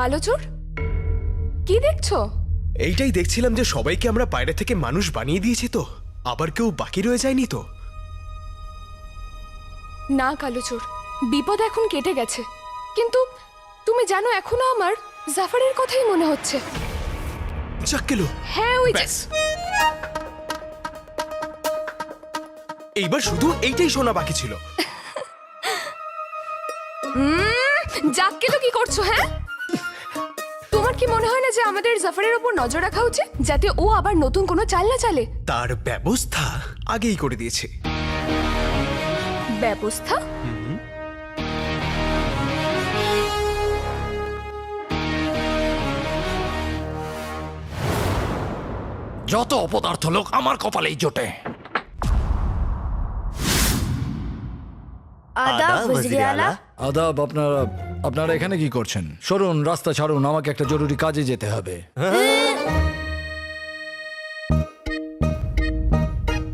কালো চোর? কি দেখছ? এইটাই দেখছিলাম যে সবাইকে আমরা বাইরে থেকে মানুষ বানিয়ে দিয়েছি তো। আবার কেউ বাকি রয়ে যায়নি তো। না কালো চোর বিপদ এখন কেটে গেছে। কিন্তু তুমি জানো এখনও আমার জাফারের কথাই মনে হচ্ছে। যাক হ্যাঁ ওই যে ব্যাস। এইবার শুধু এইটাই শোনা বাকি ছিল। যাক কেলো কি করছ হ্যাঁ? কি মনে হয় না যে আমাদের জাফারের উপর নজর রাখা উচিত? যাতে ও আবার নতুন কোনো চাল না চালে। তার ব্যবস্থা আগেই করে দিয়েছে। ব্যবস্থা? যত অপদার্থ লোক আমার কপালেই জোটে। আদাব ওয়াজিরিয়ালা আদাব আপনারা আপনারা এখানে কি করছেন? সরুন রাস্তা ছাড়ুন আমাকে একটা জরুরি কাজে যেতে হবে।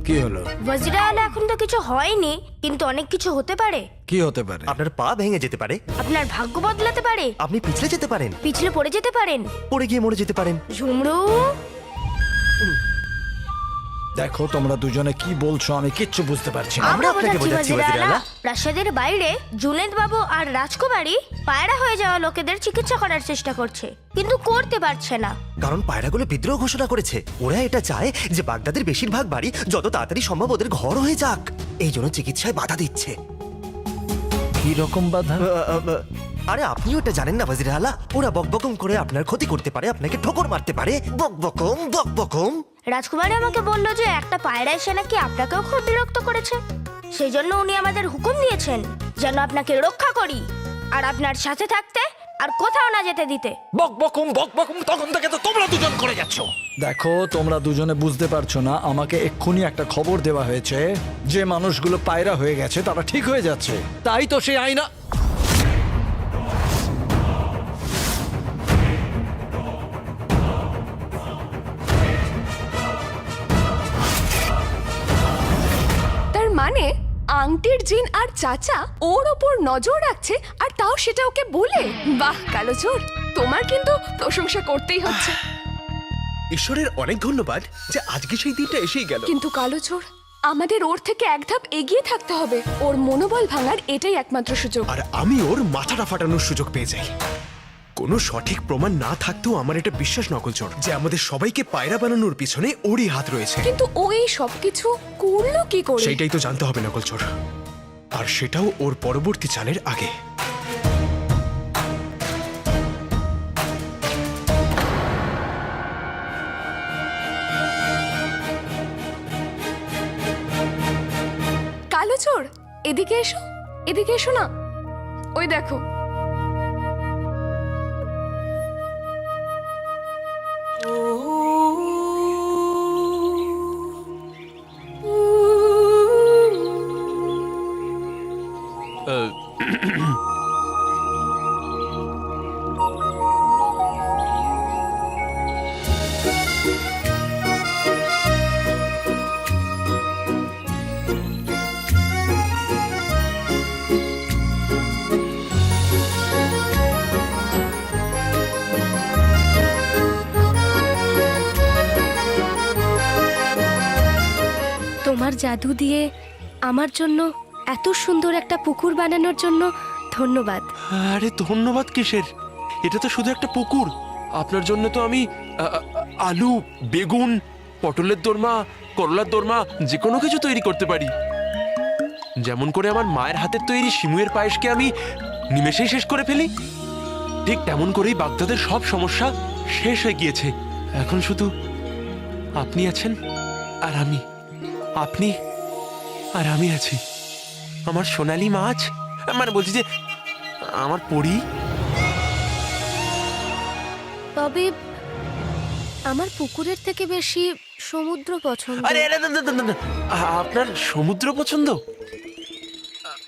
কি হলো? ওয়াজিরিয়ালা এখন তো কিছু হয়নি কিন্তু অনেক কিছু হতে পারে। কি হতে পারে? আপনার পা ভেঙে যেতে পারে। আপনার ভাগ্য বদলাতে পারে। আপনি পিছলে যেতে পারেন। পিছলে পড়ে যেতে পারেন। পড়ে গিয়ে মরে যেতে পারেন। ঝুমরু। দেখো তোমরা দুজনে কি বলছো আমি কিচ্ছু বুঝতে পারছি না। আমরা আপনাকে বোঝাচ্ছি। প্রাসাদের বাইরে জুনেদ বাবু আর রাজকুমারী পায়রা হয়ে যাওয়া লোকেদের চিকিৎসা করার চেষ্টা করছে কিন্তু করতে পারছে না। কারণ পায়রাগুলো বিদ্রোহ ঘোষণা করেছে। ওরা এটা চায় যে বাগদাদের বেশিরভাগ বাড়ি যত তাড়াতাড়ি সম্ভব ওদের ঘর হয়ে যাক। এই জন্য চিকিৎসায় বাধা দিচ্ছে। কি রকম বাধা আরে আপনিও এটা জানেন না বাজির আলা? ওরা বকবকম করে আপনার ক্ষতি করতে পারে আপনাকে ঠোকর মারতে পারে। বকবকম বকবকম। রাজকুমারী আমাকে বলল যে একটা পায়রা এসে নাকি আপনাকেও খুব বিরক্ত করেছে। সেই জন্য উনি আমাদের হুকুম দিয়েছেন যেন আপনাকে রক্ষা করি। আর আপনার সাথে থাকতে আর কোথাও না যেতে দিতে। বক বকুম বক বকুম তখন থেকে তো তোমরা দুজন করে যাচ্ছ। দেখো তোমরা দুজনে বুঝতে পারছ না আমাকে এক্ষুনি একটা খবর দেওয়া হয়েছে। যে মানুষগুলো পায়রা হয়ে গেছে তারা ঠিক হয়ে যাচ্ছে। তাই তো সেই আইনা তার মানে আংটির জিন আর চাচা ওর ওপর নজর রাখছে আর তাও সেটা ওকে বলে। বাহ কালো চোর। তোমার কিন্তু প্রশংসা করতেই হচ্ছে। ঈশ্বরের অনেক ধন্যবাদ যে আজকে সেই দিনটা এসেই গেল। কিন্তু কালো চোর আমাদের ওর থেকে এক ধাপ এগিয়ে থাকতে হবে। ওর মনোবল ভাঙার এটাই একমাত্র সুযোগ। আর আমি ওর মাথাটা ফাটানোর সুযোগ পেয়ে যাই। কোনো সঠিক প্রমাণ না থাকতেও আমার এটা বিশ্বাস নকল চোর যে আমাদের সবাইকে পায়রা বানানোর পিছনে ওরই হাত রয়েছে। কিন্তু ও এই সবকিছু করল কি করে? সেইটাই তো জানতে হবে নকল চোর আর সেটাও ওর পরবর্তী চালের আগে। কালো চোর এদিকে এসো এদিকে এসো না। ওই দেখো জাদু দিয়ে আমার জন্য এত সুন্দর একটা পুকুর বানানোর জন্য ধন্যবাদ। আরে, ধন্যবাদ কিসের? এটা তো শুধু একটা পুকুর। আপনার জন্য তো আমি আলু, বেগুন, পটলের দোরমা, করলার দোরমা, যে কোনো কিছু তৈরি করতে পারি। যেমন করে আমার মায়ের হাতের তৈরি শিমুয়ের পায়েসকে আমি নিমেষেই শেষ করে ফেলি। ঠিক তেমন করেই বাগদাদের সব সমস্যা শেষ হয়ে গিয়েছে। এখন শুধু আপনি আছেন আর আমি। আপনি আর আমি আছি। আমার সোনালি মাছ মানে বলছি যে আমার পড়ি তবে আমার পুকুরের থেকে বেশি সমুদ্র পছন্দ। আরে আরে না, না, না, না, না। আপনার সমুদ্র পছন্দ?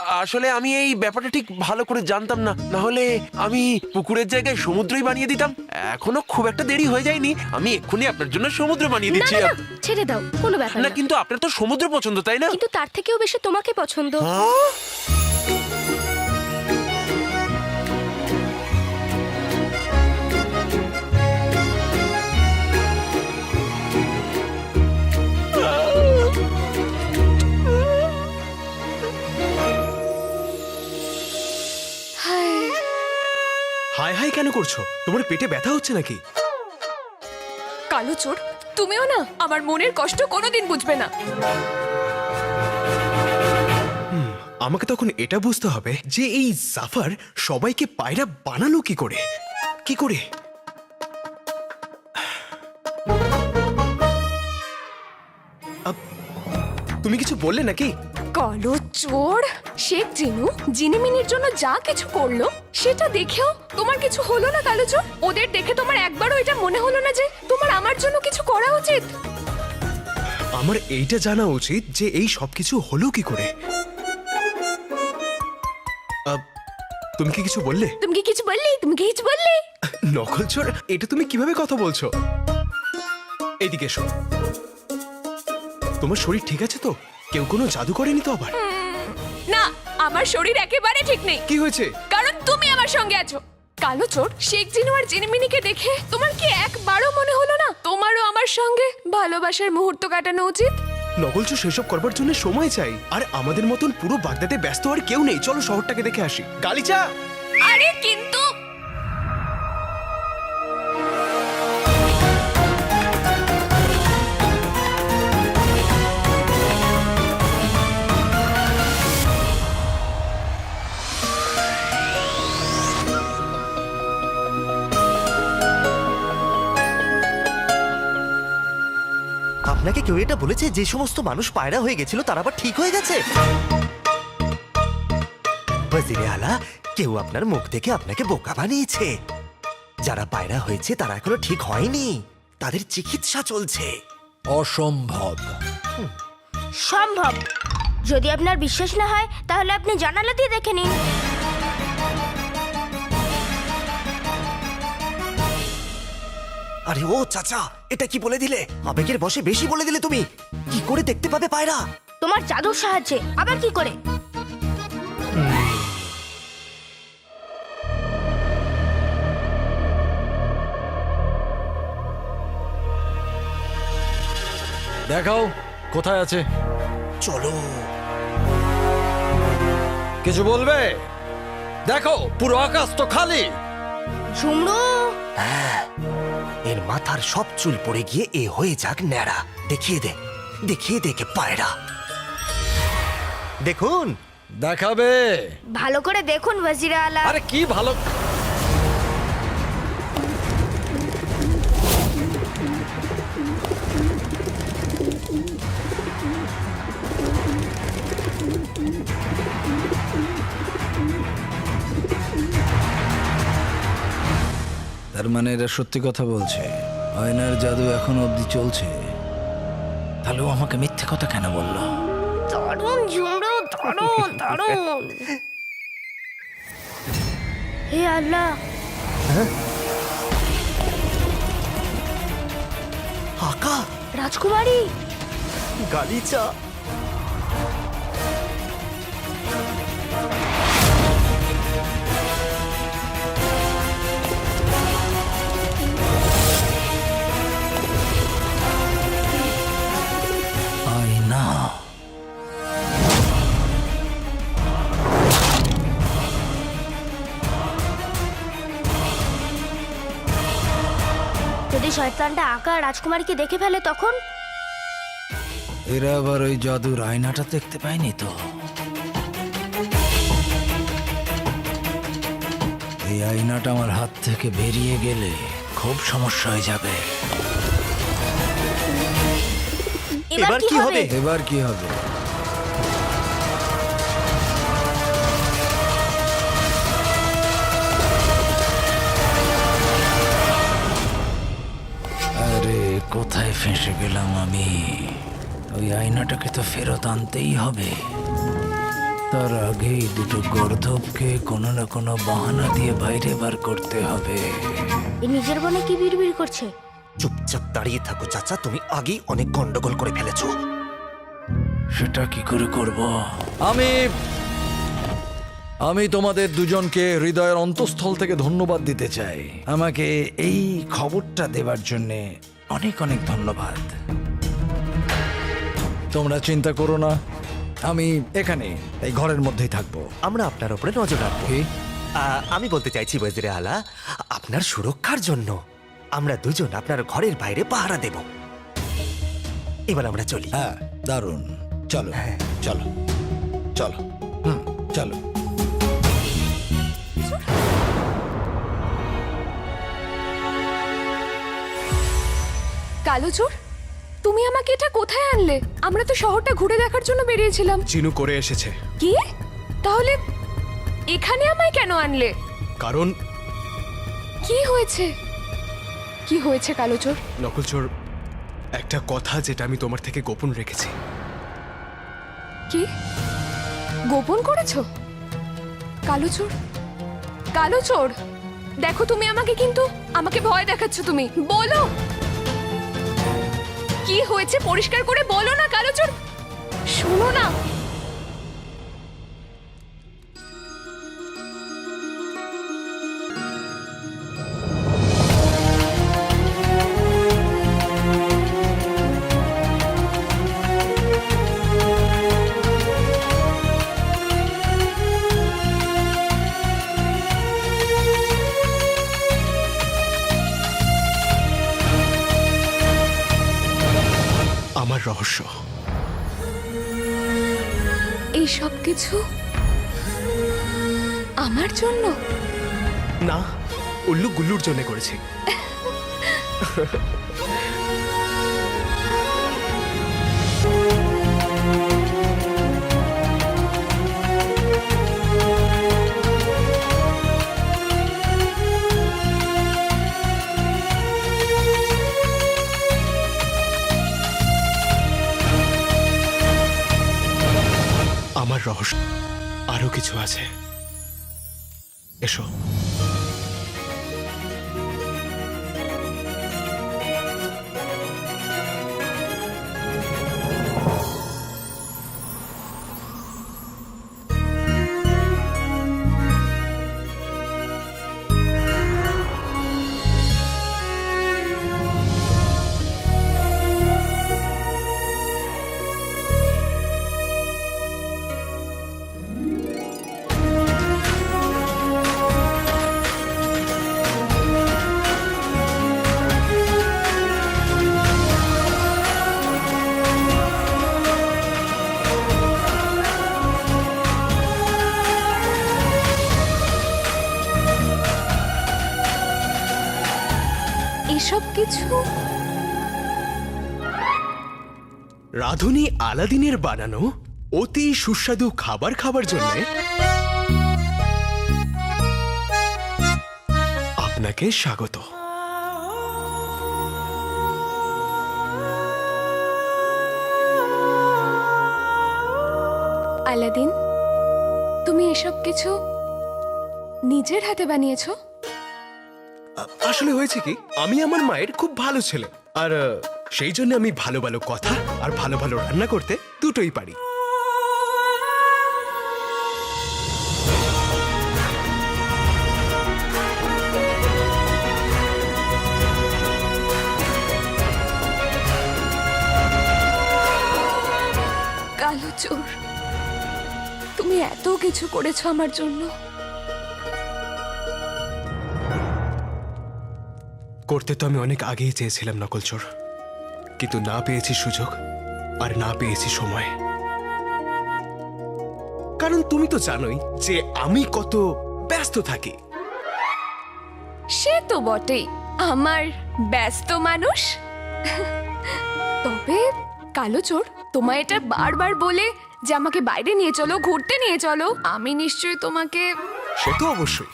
আসলে আমি এই ব্যাপারটা ঠিক ভালো করে জানতাম না। না হলে আমি পুকুরের জায়গায় সমুদ্রই বানিয়ে দিতাম। এখনও খুব একটা দেরি হয়ে যায়নি। আমি এক্ষুনি আপনার জন্য সমুদ্র বানিয়ে দিচ্ছি না, না, ছেড়ে দাও কোনো ব্যাপার না না। কিন্তু আপনার তো সমুদ্র পছন্দ তাই না? কিন্তু তার থেকেও বেশি তোমাকে পছন্দ। করছ? তোমার পেটে ব্যথা হচ্ছে নাকি? কালো চোর তুমিও না? আমার মনের কষ্ট কোনোদিন বুঝবে না। আমাকে তখন এটা বুঝতে হবে যে এই জাফার সবাইকে পায়রা বানালো কি করে? কি করে? তুমি কিছু বললে নাকি? কালো চোর। শেখ জিনু জিনিমিনির জন্য যা কিছু করল সেটা দেখেও তোমার কিছু হলো না কালো চোর? ওদের দেখে তোমার একবারও এটা মনে হলো না যে তোমার আমার জন্য কিছু করা উচিত? আমার এইটা জানা উচিত যে এই সবকিছু হলো কি করে। তুমি কি কিছু বললে? তুমি কি কিছু বললি? তুমি কি কিছু বললি? নকল চোর এটা তুমি কীভাবে কথা বলছো? এইদিকে এসো। তোমার শরীর ঠিক আছে তো? কেউ কোনো জাদু করেনি তো আবার? না আমার শরীর একেবারে ঠিক নেই। কি হয়েছে? কারণ তুমি আমার সঙ্গে আছো। কালো চোর শেখ জিনু আর জিনিমিনিকে দেখে তোমার কি একবারও মনে হলো না? তোমারও আমার সঙ্গে ভালোবাসার মুহূর্ত কাটানো উচিত? নকল চোর সেসব করবার জন্য সময় চাই। আর আমাদের মতন পুরো বাগদাদে ব্যস্ত আর কেউ নেই। চলো শহরটাকে দেখে আসি। গালিচা! আরে কিন্তু আপনাকে কেউ এটা বলেছে যে সমস্ত মানুষ পায়রা হয়ে গেছিল তারা আবার ঠিক হয়ে গেছে? ওয়াজিরে আলা কেউ আপনার মুখ দেখে আপনাকে বোকা বানিয়েছে। যারা পায়রা হয়েছে তারা এখনও ঠিক হয়নি। তাদের চিকিৎসা চলছে। অসম্ভব। সম্ভব। যদি আপনার বিশ্বাস না হয় তাহলে আপনি জানালা দিয়ে দেখে নিন। আরে ও চাচা এটা কি বলে দিলে? আবেগের বসে বেশি বলে দিলে তুমি। কি করে দেখতে পাবে পায়রা? তোমার জাদুর সাহায্যে আবার কি করে? দেখাও কোথায় আছে? চলো। কিছু বলবে? দেখো পুরো আকাশ তো খালি। ঝুমরু? এর মাথার সব চুল পড়ে গিয়ে এ হয়ে যাক ন্যাড়া। দেখিয়ে দে দেখিয়ে দেখে পায়রা। দেখুন দেখাবে। ভালো করে দেখুন ওয়াজিরা আলা। আরে কি ভালো মানে এরা সত্যি কথা বলছে। আয়নার জাদু এখন অবধি চলছে। তাহলে ও আমাকে মিথ্যে কথা কেন বলল? দারুণ ঝুমরু দারুণ দারুণ। হে আল্লাহ। আকা রাজকুমারী। গালিচা। শয়তানটা আকা রাজকুমারীকে দেখে ফেলে তখন? এরা আবার ওই জাদুর আয়নাটা দেখতে পায়নি তো? এই আয়নাটা আমার হাত থেকে বেরিয়ে গেলে খুব সমস্যা হয়ে যাবে। এবার কি হবে? এবার কি হবে? আয়নাটাকে তো ফেরত আনতেই হবে। তার আগেই দুটো গর্ধবকে কোনো না কোনো বাহানা দিয়ে বাইরে বার করতে হবে। এ নিজের মনে কি বিড়বিড় করছে? চুপচাপ দাঁড়িয়ে থাকো চাচা। তুমি আগেই অনেক গন্ডগোল করে ফেলেছো। সেটা কি করে করব? আমি আমি তোমাদের দুজনকে হৃদয়ের অন্তঃস্থল থেকে ধন্যবাদ দিতে চাই। আমাকে এই খবরটা দেবার জন্যে অনেক অনেক ধন্যবাদ। তোমরা চিন্তা করো না। আমি এখানে এই ঘরের মধ্যেই থাকব। আমরা আপনার উপরে নজর রাখব। কি? আহ, আমি বলতে চাইছি ওয়েজিরে আলা আপনার সুরক্ষার জন্য আমরা দুজন আপনার ঘরের বাইরে পাহারা দেব। এবার আমরা চলি। হ্যাঁ দারুণ। চলো হ্যাঁ। চলো চলো হুম চলো। কালো চোর? তুমি আমাকে এটা কোথায় আনলে? আমরা তো শহরটা ঘুরে দেখার জন্য বেরিয়েছিলাম। চিনু করে এসেছে। কি? তাহলে এখানে আমায় কেন আনলে? কারণ কি হয়েছে? কি হয়েছে কালো চোর নকল চোর একটা কথা যেটা আমি তোমার থেকে গোপন রেখেছি। কি? গোপন করেছ? কালো চোর কালো চোর দেখো তুমি আমাকে কিন্তু আমাকে ভয় দেখাচ্ছ তুমি। বলো! কি হয়েছে পরিষ্কার করে বলো না কালো চোর। শোনো না আমার রহস্য। এই সব কিছু আমার জন্য? না উল্লু গুল্লুর জন্য করেছি। আমার রহস্য। আরও কিছু আছে। এসো। কিছু? রাধুনী আলাদিনের বানানো অতি সুস্বাদু খাবার খাবার জন্য আপনাকে স্বাগত। আলাদিন তুমি এসব কিছু নিজের হাতে বানিয়েছো? আসলে হয়েছে কি, আমি আমার মায়ের খুব ভালো ছেলে। আর সেই জন্য আমি ভালো ভালো কথা আর ভালো ভালো রান্না করতে দুটোই পারি। কালো চোর, তুমি এত কিছু করেছ আমার জন্য। করতে তো আমি অনেক আগেই চেয়েছিলাম নকল চোর কিন্তু না পেয়েছি সুযোগ আর না পেয়েছি সময়। কারণ তুমি তো জানোই যে আমি কত ব্যস্ত থাকি। সে তো বটেই। আমার ব্যস্ত মানুষ? তবে কালো চোর তোমায় এটা বারবার বলে যে আমাকে বাইরে নিয়ে চলো ঘুরতে নিয়ে চলো আমি নিশ্চয়ই তোমাকে সে তো অবশ্যই।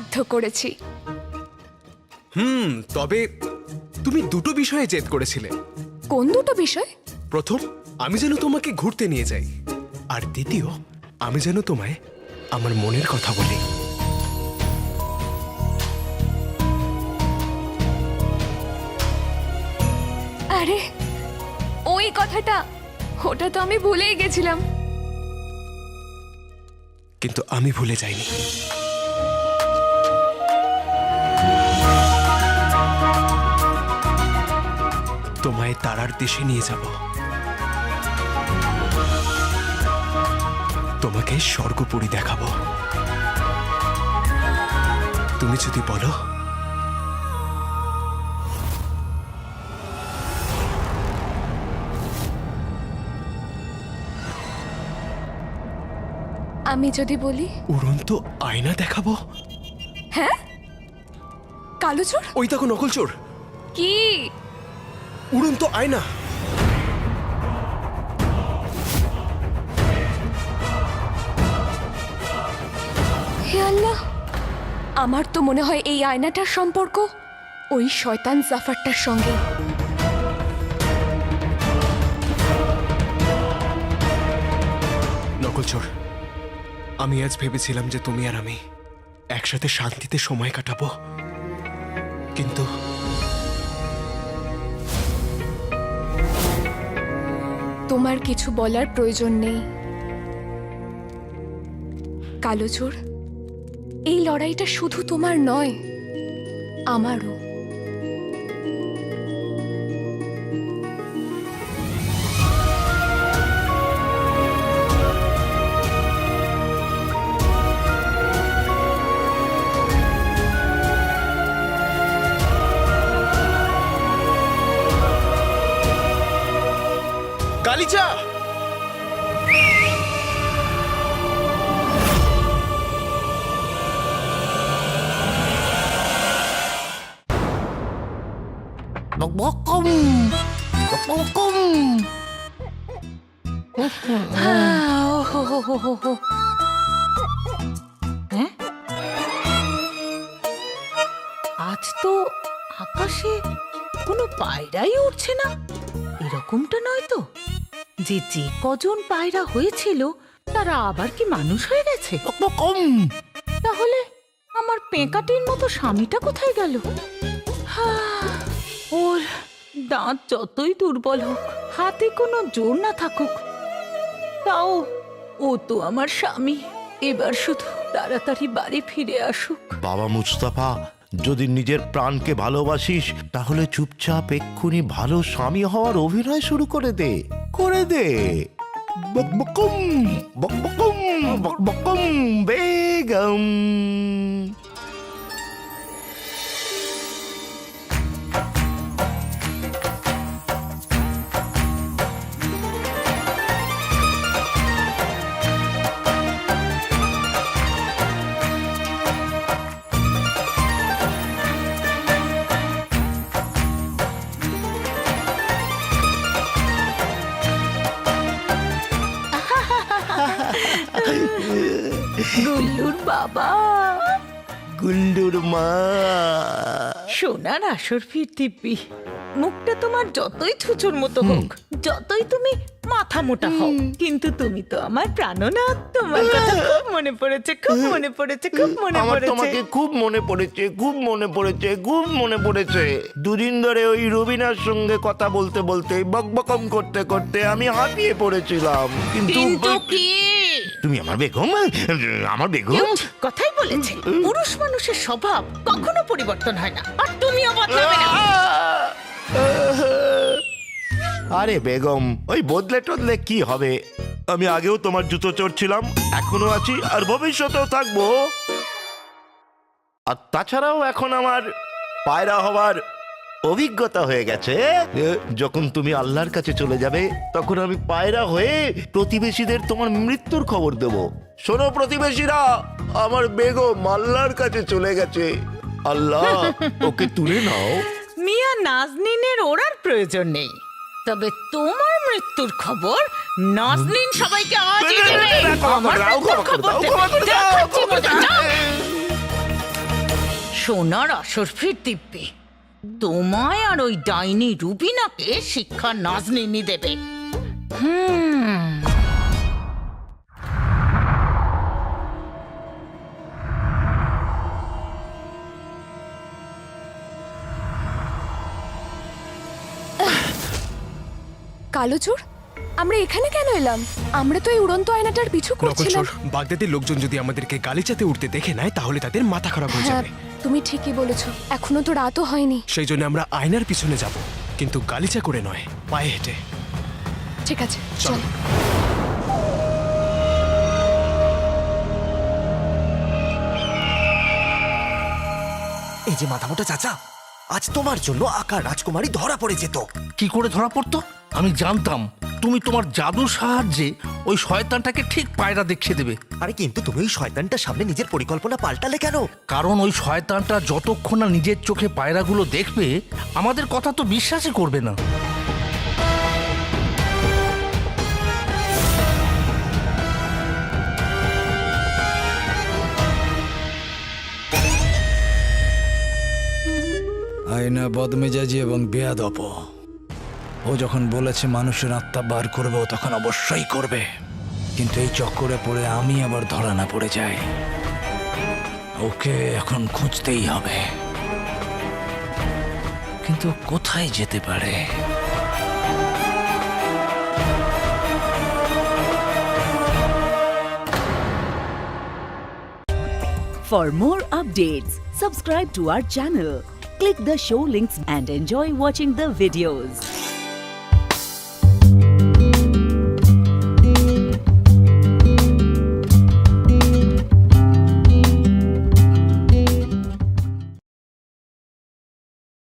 বাধ্য করেছি। হুম তবে তুমি দুটো বিষয়ে জেদ করেছিলে। কোন দুটো বিষয়? প্রথম আমি যেন তোমাকে ঘুরতে নিয়ে যাই। আর দ্বিতীয় আমি যেন তোমায় আমার মনের কথা বলি। আরে ওই কথাটা ওটা তো আমি ভুলেই গেছিলাম। কিন্তু আমি ভুলে যাইনি। তোমায় তারার দেশে নিয়ে যাব। তোমাকে স্বর্গপুরি দেখাবো। তুমি যদি বলো। আমি যদি বলি। উড়ন্ত আয়না দেখাবো। হ্যাঁ? কালো চোর ওই দেখো নকল চোর কি? উড়ন্ত আয়না। হে আল্লাহ আমার তো মনে হয় এই আয়নাটার সম্পর্ক ওই শয়তান জাফারটার সঙ্গে। নকল চোর আমি আজ ভেবেছিলাম যে তুমি আর আমি একসাথে শান্তিতে সময় কাটাবো। কিন্তু তোমার কিছু বলার প্রয়োজন নেই। কালোচোর এই লড়াইটা শুধু তোমার নয় আমারও। বকবকম বকবকম আজ তো আকাশে কোনো পায়রাই উঠছে না। এরকমটা নয় তো? যে যে কজন পায়রা হয়েছিল তারা আবার কি মানুষ হয়ে গেছে? বকবকম তাহলে আমার পেঁকাটির মতো স্বামীটা কোথায় গেল? দাঁত যতই দুর্বল হোক, হাতে কোনো জোর না থাকুক। তাও, ও তো আমার স্বামী। এবার শুধু তাড়াতাড়ি বাড়ি ফিরে আসুক। বাবা মুস্তাফা, যদি নিজের প্রাণকে ভালোবাসিস, তাহলে চুপচাপ এক্ষুনি ভালো স্বামী হওয়ার অভিনয় শুরু করে দে। করে দে। বেগম। গুল্লুর বাবা। গুল্লুর মা। সোনার আসর ফির দিব্যি মুখটা তোমার যতই ছুচোর মতো হোক যতই তুমি মাথা মোটা হও কিন্তু তুমি তো আমার প্রাণনাথ তোমার কথা খুব মনে পড়েছে খুব মনে পড়েছে খুব মনে আমার পড়েছে। তোমাকে খুব মনে পড়েছে খুব মনে পড়েছে খুব মনে পড়েছে। দুদিন ধরে ওই রবিনার সঙ্গে কথা বলতে বলতে বকবকম করতে করতে আমি হাঁপিয়ে পড়েছিলাম। কিন্তু কিন্তু কি? তুমি আমার বেগম? আমার বেগম? কথাই বলেছে। পুরুষ মানুষের স্বভাব কখনো পরিবর্তন হয় না আর তুমিও বদলাবে না। আরে বেগম, ওই বদলে টদলে কি হবে? আমি আগেও তোমার জুতো চড়ছিলাম, এখনও আছি আর ভবিষ্যতেও থাকব। আর তাছাড়াও এখন আমার পায়রা হওয়ার অভিজ্ঞতা হয়ে গেছে। যখন তুমি আল্লাহর কাছে চলে যাবে, তখন আমি পায়রা হয়ে প্রতিবেশীদের তোমার মৃত্যুর খবর দেব। শোনো প্রতিবেশীরা, আমার বেগম আল্লাহর কাছে চলে গেছে। আল্লাহ, ওকে তুলে নাও। মিয়া নাজনিনের ওড়ার প্রয়োজন নেই। তবে তোমার মৃত্যুর খবর নাজনীন সবাইকে যাও। সোনার আসর ফির দিব্যি তোমায় আর ওই ডাইনি রুবিনাকে শিক্ষা নাজনীনি দেবে। হুম। কালো চোর? আমরা এখানে কেন এলাম? আমরা তো এই উড়ন্ত আয়নাটার পিছু করছিলাম। চোর বাগদাদের লোকজন যদি আমাদেরকে গালিচাতে উঠতে দেখে নেয় তাহলে তাদের মাথা খারাপ হয়ে হ্যাঁ যাবে। তুমি ঠিকই বলেছ। এখনও তো রাতও হয়নি। সেই জন্য আমরা আয়নার পিছনে যাব কিন্তু গালিচা করে নয় পায়ে হেঁটে। ঠিক আছে চল। চল। এই যে মাথামোটা চাচা আজ তোমার জন্য আকার রাজকুমারী ধরা পড়ে যেত। কি করে ধরা পড়তো? আমি জানতাম তুমি তোমার জাদুর সাহায্যে ওই শয়তানটাকে ঠিক পায়রা দেখিয়ে দেবে। আরে কিন্তু তুমি ওই শয়তানটার সামনে নিজের পরিকল্পনা পাল্টালে কেন? কারণ ওই শয়তানটা যতক্ষণ না নিজের চোখে পায়রাগুলো দেখবে আমাদের কথা তো বিশ্বাসই করবে না। আয়না বদমেজাজি এবং বেয়াদপ। ও যখন বলেছে মানুষের আত্মা বার করবে ও তখন অবশ্যই করবে কিন্তু এই চক্করে পড়ে আমি আবার ধরা না পড়ে যাই ওকে এখন খুঁজতেই হবে কিন্তু কোথায় যেতে পারে For more updates, subscribe to our channel, click the show links and enjoy watching the videos.